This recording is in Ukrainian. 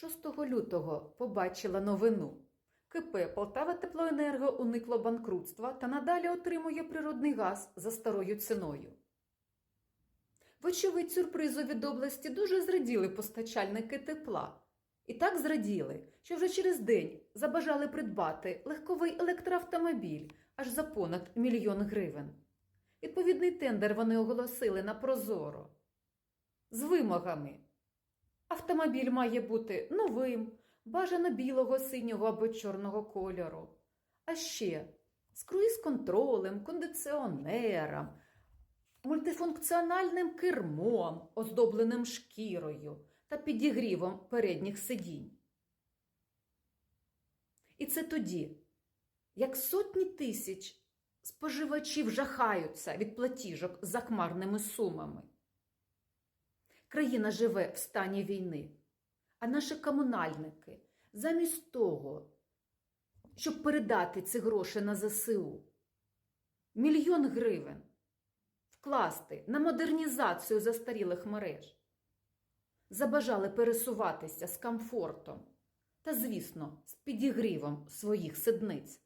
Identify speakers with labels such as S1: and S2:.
S1: 6 лютого побачила новину. КП Полтава Теплоенерго уникло банкрутства та надалі отримує природний газ за старою ціною. Вочевидь, сюрпризу від області дуже зраділи постачальники тепла. І так зраділи, що вже через день забажали придбати легковий електроавтомобіль аж за понад мільйон гривень. Відповідний тендер вони оголосили на Прозоро. З вимогами. Автомобіль має бути новим, бажано білого, синього або чорного кольору. А ще з круїз-контролем, кондиціонером, мультифункціональним кермом, оздобленим шкірою та підігрівом передніх сидінь. І це тоді, як сотні тисяч споживачів жахаються від платіжок з захмарними сумами. Країна живе в стані війни, а наші комунальники замість того, щоб передати ці гроші на ЗСУ, мільйон гривень вкласти на модернізацію застарілих мереж, забажали пересуватися з комфортом та, звісно, з підігрівом своїх сидниць.